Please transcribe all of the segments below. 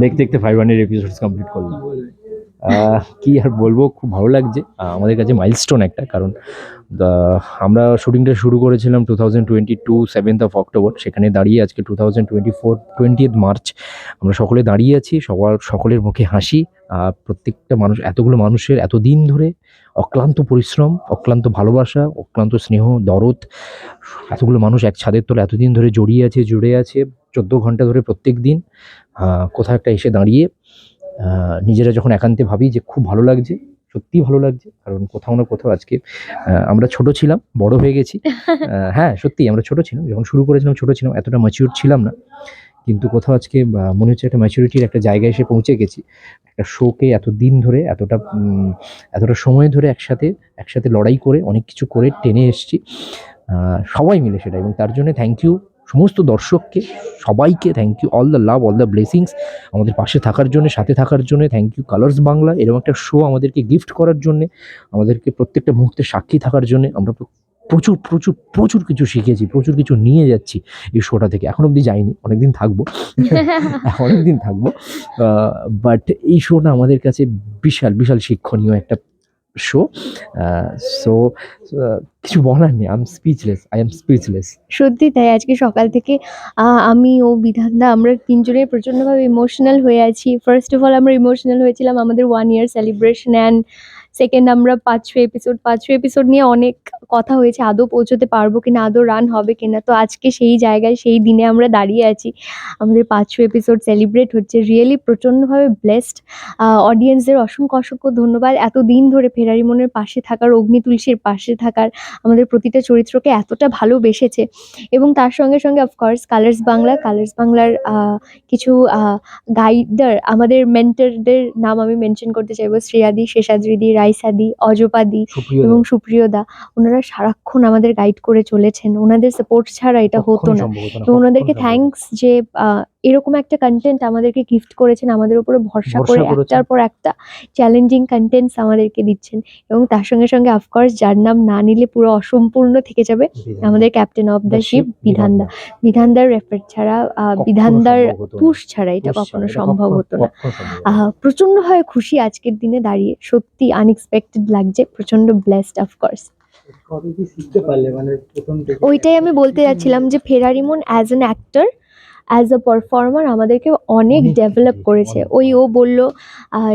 দেখতে দেখতে five hundred episodes complete করলাম কি আর বলব, খুব ভালো লাগছে। আমাদের কাছে মাইলস্টোন একটা, কারণ আমরা শুটিংটা শুরু করেছিলাম two thousand twenty two seventh of October সেখানে দাঁড়িয়ে আজকে two thousand twenty four twentieth March আমরা সকলে দাঁড়িয়ে আছি, সবার, সকলের মুখে হাসি প্রত্যেকটা মানুষ, এতগুলো মানুষের এতদিন ধরে অক্লান্ত পরিশ্রম, অক্লান্ত ভালোবাসা, অক্লান্ত স্নেহ, দরদ, এতগুলো মানুষ এক ছাদের তলে এতদিন ধরে জড়িয়ে আছে, জুড়ে আছে, চোদ্দ ঘণ্টা ধরে প্রত্যেক দিন কোথাও একটা এসে দাঁড়িয়ে নিজেরা যখন একান্তে ভাবি যে খুব ভালো লাগছে সত্যিই ভালো লাগছে কারণ কোথাও না কোথাও আজকে আমরা ছোট ছিলাম বড় হয়ে গেছি। হ্যাঁ সত্যি আমরা ছোট ছিলাম যখন শুরু করেছিলাম ছোট ছিলাম এতটা ম্যাচিউর ছিলাম না। কিন্তু কোথাও আজকে মনে হচ্ছে একটা ম্যাচুরিটির একটা জায়গায় এসে পৌঁছে গেছি। একটা শোকে এত দিন ধরে এতটা এতটা সময় ধরে একসাথে একসাথে লড়াই করে অনেক কিছু করে টেনে এসেছি। সবাই মিলে সেটা এবং তার জন্য থ্যাংক ইউ সমস্ত দর্শককে সবাইকে thank you all the love all the blessings আমাদের পাশে থাকার জন্য সাথে থাকার জন্য থ্যাংক ইউ কালার্স বাংলা এরকম একটা শো আমাদেরকে গিফট করার জন্য আমাদেরকে প্রত্যেকটা মুহূর্তে সাক্ষী থাকার জন্য আমরা প্রচুর প্রচুর প্রচুর কিছু শিখেছি প্রচুর কিছু নিয়ে যাচ্ছি এই শোটা থেকে। এখন অবধি যাইনি অনেকদিন থাকব। অনেকদিন থাকব। বাট এই শোটা আমাদের কাছে বিশাল বিশাল শিক্ষণীয় একটা শো সো কিছু বলার নেই I am speechless I am speechless সত্যি তাই আজকে সকাল থেকে আমি ও বিধানদা আমরা তিনজনে প্রচণ্ডভাবে ইমোশনাল হয়ে আছি। ফার্স্ট অফ অল আমরা ইমোশনাল হয়েছিলাম আমাদের one year celebration and second আমরা পাঁচ পাঁচশো এপিসোড পাঁচ পাঁচশো এপিসোড নিয়ে অনেক কথা হয়েছে। আদৌ পৌঁছতে পারব কিনা, আদৌ রান হবে কিনা? তো আজকে সেই জায়গায়, সেই দিনে আমরা দাঁড়িয়ে আছি। আমাদের পাঁচ পাঁচশো এপিসোড সেলিব্রেট হচ্ছে। রিয়েলি প্রচণ্ডভাবে ব্লেসড অডিয়েন্সদের অসংখ্য অসংখ্য ধন্যবাদ। এত দিন ধরে ফেরারি মনের পাশে থাকার, অগ্নি তুলসীর পাশে থাকার আমাদের প্রতিটা চরিত্রকে এতটা ভালোবেসেছে। এবং তার সঙ্গে সঙ্গে অফকোর্স কালার্স বাংলা কালার্স বাংলার কিছু গাইডার আমাদের মেন্টরদের নাম আমি মেনশন করতে চাইব। শ্রেয়াদি, শেষাদ্রিদি রাইসাদি অজপাদি সুপ্রিয় এবং সুপ্রিয়দা ওনারা সারাক্ষণ আমাদের গাইড করে চলেছেন। ওনাদের সাপোর্ট ছাড়া এটা হতো না। তো ওনাদেরকে থ্যাংকস যে আহ, এরকম একটা কন্টেন্ট আমাদেরকে গিফট করেছেন আমাদের উপরে ভরসা করে। একটার পর একটা চ্যালেঞ্জিং কন্টেন্টস আমাদেরকে দিচ্ছেন এবং তার সঙ্গে সঙ্গে অফকোর্স যার নাম না নিলে পুরো অসম্পূর্ণ থেকে যাবে আমাদের ক্যাপ্টেন অফ দ্য শিপ বিধানদা। বিধানদার রেফার ছাড়া আহ, বিধানদার পুশ ছাড়া এটা কখনো সম্ভব হতো না। আহ, প্রচণ্ডভাবে খুশি আজকের দিনে দাঁড়িয়ে সত্যি আনএক্সপেক্টেড লাগছে প্রচণ্ড ব্লেসড অফকোর্স মানে ওইটাই আমি বলতে যাচ্ছিলাম যে ফেরারিমন as an actor as a performer আমাদেরকে অনেক ডেভেলপ করেছে। ওই ও বলল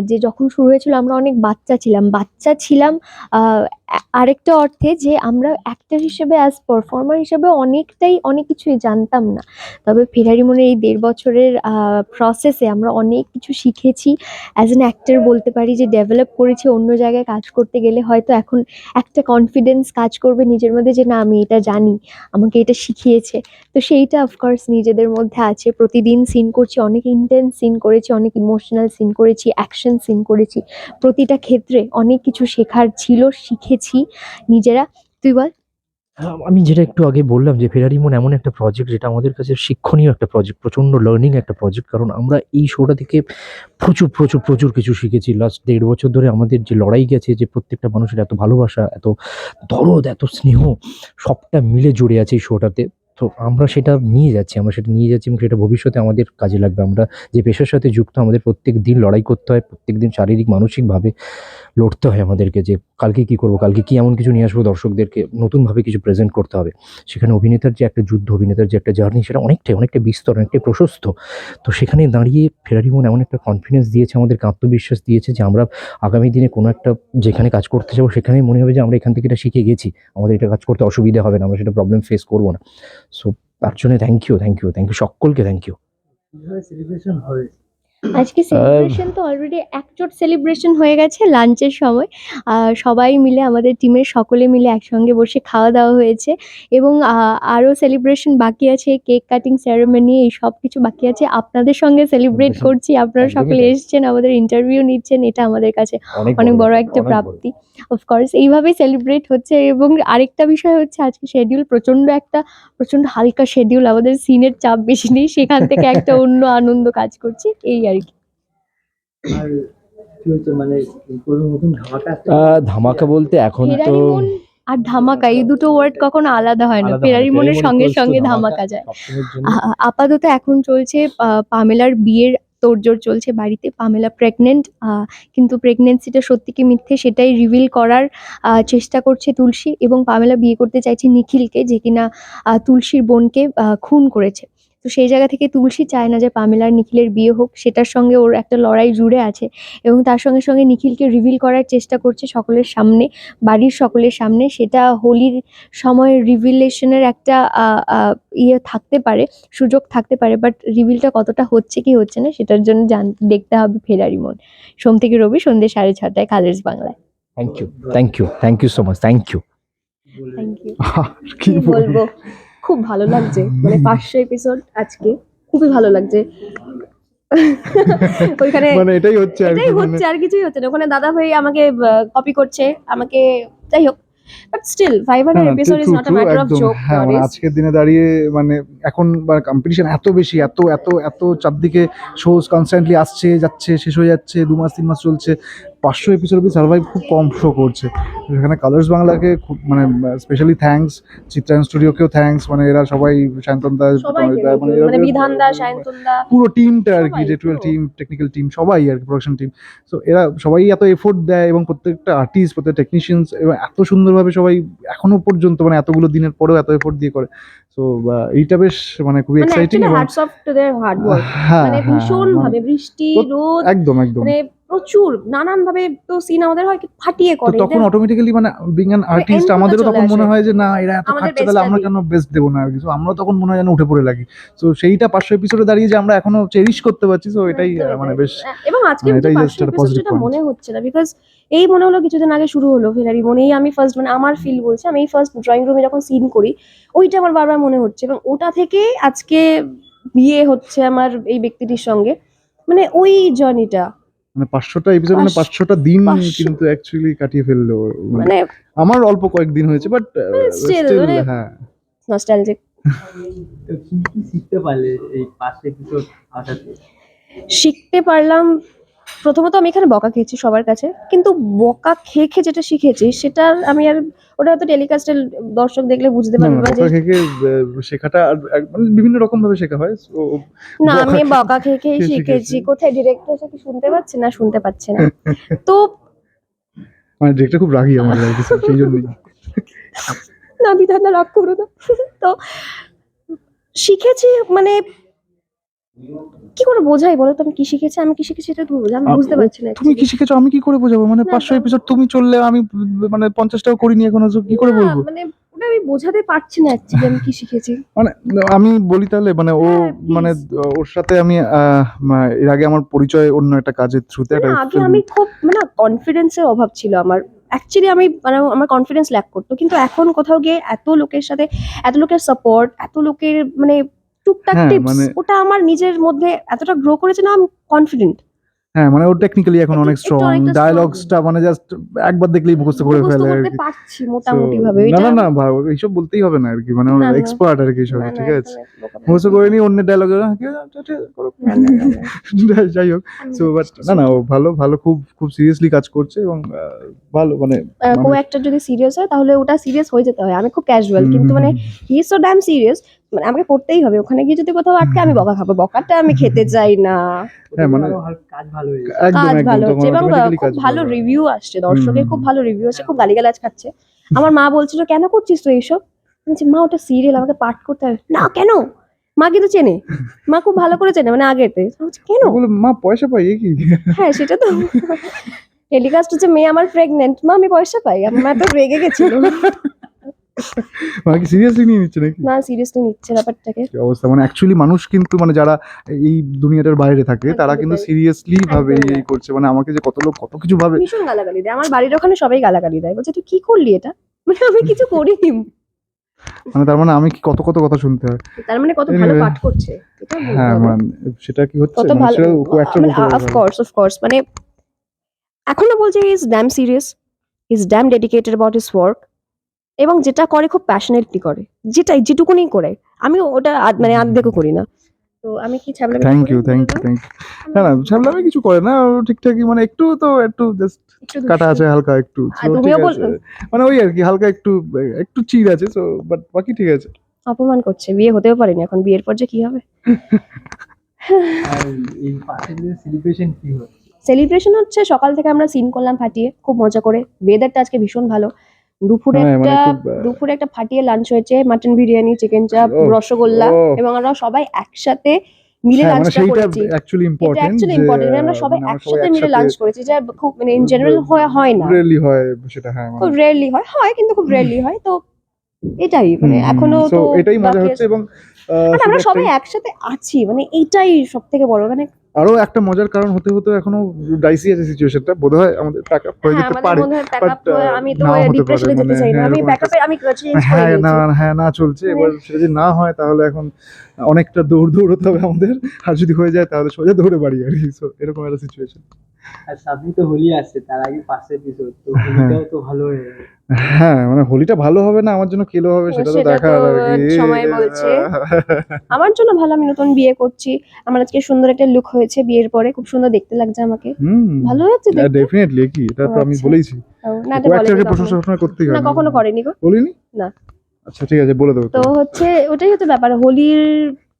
যে যখন শুরু হয়েছিল আমরা অনেক বাচ্চা ছিলাম। বাচ্চা ছিলাম আরেকটা অর্থে যে আমরা অ্যাক্টর হিসেবে অ্যাজ পারফর্মার হিসেবে অনেকটাই অনেক কিছুই জানতাম না। তবে ফেরারিমনের এই দেড় বছরের প্রসেসে আমরা অনেক কিছু শিখেছি। অ্যাজ অ্যান অ্যাক্টর বলতে পারি যে ডেভেলপ করেছি অন্য জায়গায় কাজ করতে গেলে হয়তো এখন একটা কনফিডেন্স কাজ করবে নিজের মধ্যে যে না আমি এটা জানি আমাকে এটা শিখিয়েছে। তো সেইটা অফকোর্স নিজেদের মধ্যে আছে, প্রতিদিন সিন করছি, অনেক ইন্টেন্স সিন করেছি, অনেক ইমোশনাল সিন করেছি অ্যাকশন সিন করেছি। প্রতিটা ক্ষেত্রে অনেক কিছু শেখার ছিল, শিখেছি। নিজেরা, তুই বল। আমি যেটা একটু আগে বললাম যে ফেরারি মন এমন একটা প্রজেক্ট যেটা আমাদের কাছে শিক্ষণীয় একটা প্রজেক্ট প্রচণ্ড লার্নিং একটা প্রজেক্ট কারণ আমরা এই শোটা থেকে প্রচুর প্রচুর প্রচুর কিছু শিখেছি। লাস্ট দেড় বছর ধরে আমাদের যে লড়াই গেছে, যে প্রত্যেকটা মানুষের এত ভালোবাসা, এত দরদ, এত স্নেহ, সবটা মিলে জুড়ে আছে এই শোটাতে। তো আমরা সেটা নিয়ে যাচ্ছি, আমরা সেটা নিয়ে যাচ্ছি এবং সেটা ভবিষ্যতে আমাদের কাজে লাগবে। আমরা যে পেশার সাথে যুক্ত, আমাদের প্রত্যেক দিন লড়াই করতে হয়, প্রত্যেক দিন শারীরিক, মানসিকভাবে লড়তে হয় আমাদেরকে যে কালকে কি করব, কালকে কি এমন কিছু নিয়ে আসব দর্শকদেরকে, নতুনভাবে কিছু প্রেজেন্ট করতে হবে। সেখানে অভিনেতার যে একটা যুদ্ধ, অভিনেতার যে একটা জার্নি সেটা অনেকটাই, অনেকটা বিস্তর, অনেকটাই প্রশস্ত। তো সেখানে দাঁড়িয়ে ফেরারি মন এমন একটা কনফিডেন্স দিয়েছে, আমাদেরকে আত্মবিশ্বাস দিয়েছে যে আমরা আগামী দিনে কোনো একটা যেখানে কাজ করতে যাব, সেখানেই মনে হবে যে আমরা এখান থেকে এটা শিখে গেছি। আমাদের এটা কাজ করতে অসুবিধা হবে না, আমরা সেটা প্রবলেম ফেস করব না। সো তার জন্য thank you thank you thank you সকলকে থ্যাংক ইউ সেলিব্রেশন হবে আজকে সেলিব্রেশন তো অলরেডি একচোট সেলিব্রেশন হয়ে গেছে লাঞ্চের সময় সবাই মিলে আমাদের টিমের সকলে মিলে একসঙ্গে বসে খাওয়া দাওয়া হয়েছে এবং আহ, আরও সেলিব্রেশন বাকি আছে কেক কাটিং সেরেমনি এই সব কিছু বাকি আছে আপনাদের সঙ্গে সেলিব্রেট করছি আপনারা সকলে। এসেছেন আমাদের ইন্টারভিউ নিচ্ছেন এটা আমাদের কাছে অনেক বড় একটা। প্রাপ্তি অফকোর্স এইভাবেই সেলিব্রেট হচ্ছে এবং আরেকটা বিষয় হচ্ছে আজকে শেডিউল প্রচণ্ড একটা প্রচণ্ড হালকা শিডিউল আমাদের সিনের চাপ বেশি নেই সেখান থেকে একটা অন্য আনন্দ কাজ করছে এই আর কি। মানে ধামাকা বলতে এখন তো আর ধামাকা এই দুটো ওয়ার্ড কখনো আলাদা হয় না। মনের সঙ্গে সঙ্গে ধামাকা যায়। আপাতত এখন চলছে আহ, পামেলার বিয়ের তোড়জোড় চলছে বাড়িতে পামেলা প্রেগনেন্ট কিন্তু প্রেগনেন্সিটা সত্যি কি মিথ্যে সেটাই রিভিল করার আহ, চেষ্টা করছে তুলসী এবং পামেলা বিয়ে করতে চাইছে নিখিলকে যে কিনা আহ, তুলসীর বোনকে আহ, খুন করেছে। তো সেই জায়গা থেকে তুলসী চায় না যে পামেলা আর নিখিলের বিয়ে হোক সেটার সঙ্গে ওর একটা লড়াই জুড়ে আছে এবং তার সঙ্গে সঙ্গে নিখিলকে রিভিল করার চেষ্টা করছে সকলের সামনে বাড়ির সকলের সামনে। সেটা হোলির সময় রিভিলেশনের একটা ইয়ে থাকতে পারে সুযোগ থাকতে পারে বাট রিভিলটা কতটা হচ্ছে কি হচ্ছে না সেটার জন্য জান দেখতে হবে ফেরারি মন। সোম থেকে রবি সন্ধ্যে সাড়ে ছটায় কালার্স বাংলায়। Thank you thank you thank you so much thank you thank you কি বলব? খুব ভালো লাগছে। মানে পাঁচশো এপিসোড আজকে খুবই ভালো লাগছে। ওইখানে মানে এটাই হচ্ছে আর এটাই মানে হচ্ছে আর কিছুই হচ্ছে না। ওখানে দাদা ভাই আমাকে কপি করছে আমাকে যাই হোক। বাট স্টিল ফাইভ হান্ড্রেড হ্যাঁ, episode is not a matter of joke আজকের দিনে দাঁড়িয়ে মানে এখন কম্পিটিশন এত বেশি এত এত এত চারদিকে শোজ কনস্ট্যান্টলি আসছে যাচ্ছে শেষ হয়ে যাচ্ছে দু মাস তিন মাস চলছে। পাঁচশো এপিসোড অব্দি সার্ভাইভ খুব কম শো করছে। সেখানে কালার্স বাংলাকে খুব মানে স্পেশালি থ্যাঙ্কস চিত্রায়ন স্টুডিওকেও থ্যাঙ্কস মানে এরা সবাই শান্তন মানে, মানে, দাস পুরো টিমটা আর কি যে টুয়েলভ টিম টেকনিক্যাল টিম সবাই আর কি প্রোডাকশন টিম সো এরা সবাই এত এফোর্ট দেয় এবং প্রত্যেকটা আর্টিস্ট প্রত্যেক টেকনিশিয়ানস এবং এত সুন্দরভাবে সবাই এখনও পর্যন্ত মানে এতগুলো দিনের পরেও এত এফোর্ট দিয়ে করে। সো এইটা বেশ মানে খুবই এক্সাইটিং হ্যাঁ, হ্যাঁ ভীষণ ভাবে মানে বৃষ্টি রোদ একদম একদম। প্রচুর নানান ভাবে তো সিন আমাদের হয় ফাটিয়ে করে তখন অটোমেটিক্যালি মানে বিং অ্যান আর্টিস্ট এমনিতে আমাদেরও তখন মনে হয় যে না এরা এত খাটছে তাহলে আমরা কেন বেস্ট দেবো না আর কিছু? আমরা তখন মনে হয় যেন উঠে পড়ে লাগি। তো সেইটা পাঁচশো এপিসোডে দাঁড়িয়ে যে আমরা এখনও চেরিশ করতে পারছি তো এটাই মানে বেশ হ্যাঁ, এবং আজকে মানে এটাই পাঁচশো একটা যেটা point. মনে হচ্ছে না বিকজ এই মনে হলো কিছুদিন আগে শুরু হলো ফেরারি মনে এই আমি ফার্স্ট মানে আমার ফিল বলছে আমি এই ফার্স্ট ড্রয়িং রুমে যখন সিন করি ওইটা আমার বারবার মনে হচ্ছে এবং ওটা থেকে আজকে বিয়ে হচ্ছে আমার এই ব্যক্তিটির সঙ্গে। মানে ওই জার্নিটা মানে পাঁচশোটা এপিসোড মানে পাঁচশোটা দিন কিন্তু অ্যাকচুয়ালি কাটিয়ে ফেলল। মানে মানে আমার অল্প কয়েকদিন হয়েছে বাট still, মানে- হ্যাঁ। নস্টালজিক কি কি শিখতে পারলে এই পাঁচশো এপিসোড আসাতে? শিখতে পারলাম প্রথমত আমি এখানে বকা খেয়েছি সবার কাছে কিন্তু বকা খেয়ে খেয়ে যেটা শিখেছি সেটা আমি আর ওটা হয়তো টেলিকাস্টের দর্শক দেখলে বুঝতে পারবে না, যে বকা খেয়ে শেখাটা মানে বিভিন্ন রকম ভাবে শেখা হয় না আমি বকা খেয়ে খেয়ে শিখেছি। কোথায় ডিরেক্টর এসে কি শুনতে পাচ্ছে না শুনতে পাচ্ছে না। তো মানে ডিরেক্টর খুব রাগি আমার লাগে সেই জন্যই। না বিধানটা রাগ করো না। তো শিখেছি মানে কি করে বোঝাই? বলো তো আমি কি শিখেছি? আমি কি শিখেছি এটা তুমি বোঝা আমি বুঝতে পারছি না তুমি কি। শিখেছো? আমি কি করে বোঝাবো? মানে পাঁচশো এপিসোড তুমি চললে আমি মানে পঞ্চাশটাও করিনি এখনও কি করে বলব? মানে ওটা আমি বোঝাতে পারছি না অ্যাকচুয়ালি আমি কি শিখেছি। মানে আমি বলি তাহলে মানে ও হ্যাঁ, মানে ওর সাথে আমি এর আগে আমার পরিচয় অন্য একটা কাজের থ্রুতে একটা আগে আমি খুব মানে কনফিডেন্সের অভাব ছিল আমার। অ্যাকচুয়ালি আমি মানে আমার কনফিডেন্স ল্যাক করতো। কিন্তু এখন কোথাও গিয়ে এত লোকের সাথে এত লোকের সাপোর্ট এত লোকের মানে টুকটাক হ্যাঁ, টিপস মানে- ওটা আমার নিজের মধ্যে এতটা গ্রো করেছে না আমি কনফিডেন্ট হ্যাঁ মানে ও টেকনিক্যালি এখন অনেক স্ট্রং strong। মানে জাস্ট একবার দেখলেই মুখস্থ করে ফেলে আর কি। পারছি মোটামুটি ভাবে না না না ভাই এইসব বলতেই হবে না আর কি মানে। এক্সপার্ট আর কি সব না, ঠিক আছে। মুখস্থ করে। নি অন্যের ডায়লগ। যাই হোক। সো বাট না না ও ভালো ভালো খুব খুব সিরিয়াসলি কাজ করছে এবং ভালো মানে কো একটা যদি সিরিয়াস হয় তাহলে ওটা সিরিয়াস হয়ে যেতে হয়। আমি খুব ক্যাজুয়াল কিন্তু মানে হি সো ড্যাম সিরিয়াস মানে আমাকে করতেই হবে। ওখানে গিয়ে যদি কোথাও আটকে আমি বকা খাব। বকাটা আমি খেতে চাই না। হ্যাঁ, মানে- কাজ ভালো হচ্ছে এবং খুব ভালো রিভিউ আসছে দর্শকের খুব ভালো রিভিউ আসছে খুব গালিগালাজ খাচ্ছে। আমার মা বলছিল কেন করছিস তো এইসব বলছি, মা ওটা সিরিয়াল আমাকে পাঠ করতে হবে। না কেন? মা কিন্তু চেনে। মা খুব ভালো করে চেনে মানে আগেতে কেন? মা পয়সা পাই কি? হ্যাঁ সেটা তো। টেলিকাস্ট হচ্ছে মেয়ে আমার প্রেগনেন্ট মা আমি পয়সা পাই আমার মা তো রেগে গেছিল। মানে কি সিরিয়াসলি নিয়ে নিচ্ছে নাকি? না সিরিয়াসলি নিচ্ছে ব্যাপারটাকে। কি অবস্থা? মানে অ্যাকচুয়ালি মানুষ কিন্তু মানে যারা এই দুনিয়াটার বাইরে থাকে তারা কিন্তু সিরিয়াসলি ভাবে এই করছে। মানে আমাকে যে কত লোক কত কিছু ভাবে। ভীষণ গালাগালি দেয়। আমার বাড়ির ওখানে সবাই গালাগালি দেয়। বলছে তুই কি করলি এটা? মানে আমি কিছু করিনি। মানে তার মানে আমি কি কত কত কথা শুনতে হয়। তার মানে কত ভালো পাঠ করছে। হ্যাঁ মানে সেটা কি হচ্ছে? কত মানে ভালো অফ কোর্স অফ কোর্স মানে এখনও বলছে is damn serious is damn dedicated about his work এবং যেটা করে খুব প্যাশনেটলি করে যেটাই যেটুকুনি করে। আমি ওটা আধ- মানে আর্ধেকও করি না। তো আমি কি ছাবলা thank you thank you thank you না না সামলামে কিছু করে না ও ঠিকঠাকই মানে একটু তো একটু জাস্ট কাটা আছে হালকা একটু আর so তুমিও বল- আছে। মানে ওই আর কি হালকা একটু একটু চিড় আছে বাট বাকি ঠিক আছে। অপমান করছে বিয়ে হতেও পারিনি এখন বিয়ের পর যে কি হবে? আর এই পাশের সেলিব্রেশন কি হয় সেলিব্রেশন হচ্ছে সকাল থেকে আমরা সিন করলাম ফাটিয়ে খুব মজা করে। ওয়েদারটা আজকে ভীষণ ভালো। দুপুরে হ্যাঁ, মানে একটা দুপুরে একটা ফাটিয়ে লাঞ্চ হয়েছে মাটন বিরিয়ানি চিকেন চাপ রসগোল্লা এবং আমরা সবাই একসাথে মিলে হ্যাঁ, মানে লাঞ্চটা করেছি। অ্যাকচুয়ালি এটা ইম্পর্টেন্ট অ্যাকচুয়ালি ইম্পর্টেন্ট আমরা সবাই একসাথে মিলে লাঞ্চ করেছি যা খুব মানে ইন জেনারেল হয় না। রেলি হয় সেটা হ্যাঁ মানে খুব রেয়ারলি হয় হয় কিন্তু খুব রেয়ারলি হয় তো এটাই মানে এখনও তো এটাই মজা হচ্ছে এবং আমরা সবাই একসাথে আছি মানে এইটাই সব থেকে বড় মানে আরও একটা মজার কারণ হতে হতে এখনও ডাইসি আছে সিচুয়েশনটা বোধ হয় আমাদের প্যাকআপ হয়ে হ্যাঁ যেতে পারে মনে হয় আহ, আমি তো ডিপ্রেশনে যেতে মানে চাই না। হ্যাঁ, আমি ব্যাকআপে আমি হ্যাঁ না হ্যাঁ না চলছে। মানে- এবার সেটা যদি না হয় তাহলে এখন অনেকটা দৌড় দৌড়তে হবে আমাদের। আর যদি হয়ে যায় তাহলে সোজা দৌড়ে বাড়ি আর কি। So, এরকম একটা সিচুয়েশন আর সামনে তো হোলি আসছে তার আগে পাশের এপিসোড তো হ্যাঁ। হোলিটাও তো ভালো হয়ে হ্যাঁ মানে হোলিটা ভালো হবে না? আমার জন্য কেলো হবে সেটা তো আর কি। সময় বলছে। আমার জন্য ভালো আমি নতুন বিয়ে করছি। আমার আজকে সুন্দর একটা লুক হয়েছে বিয়ের পরে খুব সুন্দর দেখতে লাগছে আমাকে। হুম। ভালো লাগছে ডেফিনেটলি কি? এটা তো আমি আচ্ছা। বলেইছি। না এটা বলেনি একটাকে কখনো। প্রশংসা সবসময় করতেই হয় না কখনো করেনি গো। বলিনি? না। আচ্ছা ঠিক আছে বলে দেবো তো হচ্ছে ওটাই হচ্ছে ব্যাপার। হোলির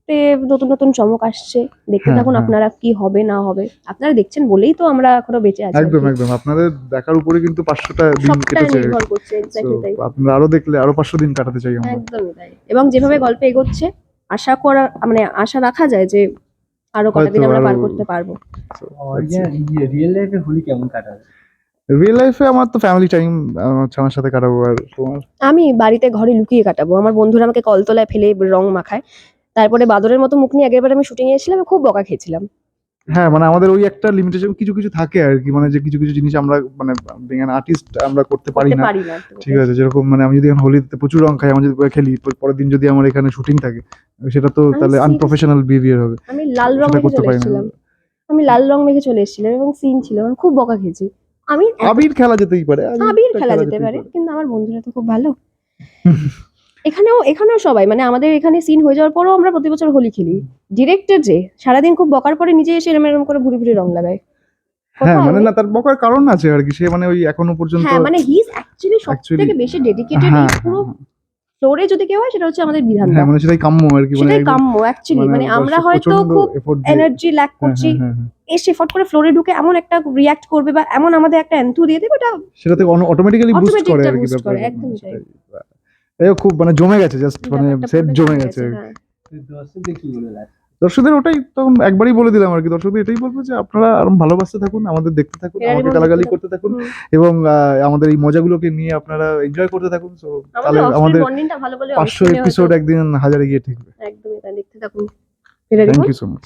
তে নতুন নতুন চমক আসছে। দেখতে হ্যাঁ, থাকুন হ্যাঁ। আপনারা কি হবে না হবে। আপনারা দেখছেন বলেই তো আমরা এখনও বেঁচে আছি একদম একদম। আপনাদের দেখার উপরে কিন্তু পাঁচশোটা দিন কেটেছে। নির্ভর করছে এক্স্যাক্টলি তাই। আপনারা আরও দেখলে আরও পাঁচশো দিন কাটাতে চাই আমরা। একদমই তাই। এবং যেভাবে গল্প এগোচ্ছে আশা করা মানে আশা রাখা যায় যে আরও কটা দিন আমরা পার করতে পারব। রিয়েল লাইফে হোলি কেমন কাটাবে? রিয়েল লাইফে আমার তো ফ্যামিলি টাইম আমার সাথে কাটাবো। আর তোমার? আমি বাড়িতে ঘরে লুকিয়ে কাটাবো। আমার বন্ধুরা আমাকে কলতলায় ফেলে রং মাখায়। তারপরে বাদরের মতো মুখ নিয়ে আগেরবার আমি শুটিং এসেছিলাম খুব বকা খেয়েছিলাম। হ্যাঁ মানে আমাদের ওই একটা লিমিটেশন কিছু কিছু থাকে আর কি মানে যে কিছু কিছু জিনিস আমরা মানে আর্টিস্ট আমরা করতে পারি না। ঠিক আছে যেরকম মানে আমি যদি এখন হোলিতে প্রচুর রং খাই আমি যদি খেলি পরের দিন যদি আমার এখানে শুটিং থাকে সেটা তো তাহলে আনপ্রফেশনাল বিহেভিয়ার হবে। আমি লাল রং মেখে করতে চলে পারি না। আমি লাল রং মেখে চলে এসেছিলাম এবং সিন ছিল আমি খুব বকা খেয়েছি। আমি আবির খেলা যেতেই পারে আবির খেলা যেতে পারে। কিন্তু আমার বন্ধুরা তো খুব ভালো। এখানেও এখানেও সবাই মানে আমাদের এখানে সিন হয়ে যাওয়ার পরেও আমরা প্রতি বছর হোলি খেলি ডিরেক্টর যে সারাদিন খুব বকার পরে নিজে এসে এরম এরম করে ঘুরে ঘুরে রং লাগায় হ্যাঁ মানে না তার বকার কারণ আছে আর কি সে মানে ওই এখনও পর্যন্ত হ্যাঁ মানে হি ইজ অ্যাকচুয়ালি সব Actually- থেকে বেশি ডেডিকেটেড হ্যাঁ, পুরো হ্যাঁ, ফ্লোরে যদি কেউ হয় সেটা হচ্ছে আমাদের বিধান হ্যাঁ মানে সেটাই কাম্য আর কি মানে কাম্য অ্যাকচুয়ালি মানে আমরা হয়তো খুব এনার্জি ল্যাক হ্যাঁ, করছি হ্যাঁ, হ্যাঁ, হ্যাঁ। এসে ফট করে ফ্লোরে ঢুকে এমন একটা রিয়াক্ট করবে বা এমন আমাদের একটা এন্থু দিয়ে দেবে ওটা সেটাতে অটোমেটিক্যালি বুস্ট করে আর কি ব্যাপারটা। একদমই। যাই খুব মানে জমে গেছে জাস্ট মানে সেট জমে গেছে হ্যাঁ। দর্শকদের ওটাই তখন একবারই বলে দিলাম আর কি। দর্শকদের এটাই বলব যে আপনারা আরও ভালোবাসতে থাকুন আমাদের দেখতে থাকুন আমাকে গালাগালি করতে থাকুন এবং আমাদের এই মজাগুলোকে নিয়ে আপনারা এনজয় করতে থাকুন। আমাদের তাহলে আমাদের পাঁচশো এপিসোড একদিন হাজারে গিয়ে ঠিকবে। একদমই দেখতে থাকুন। Thank you so much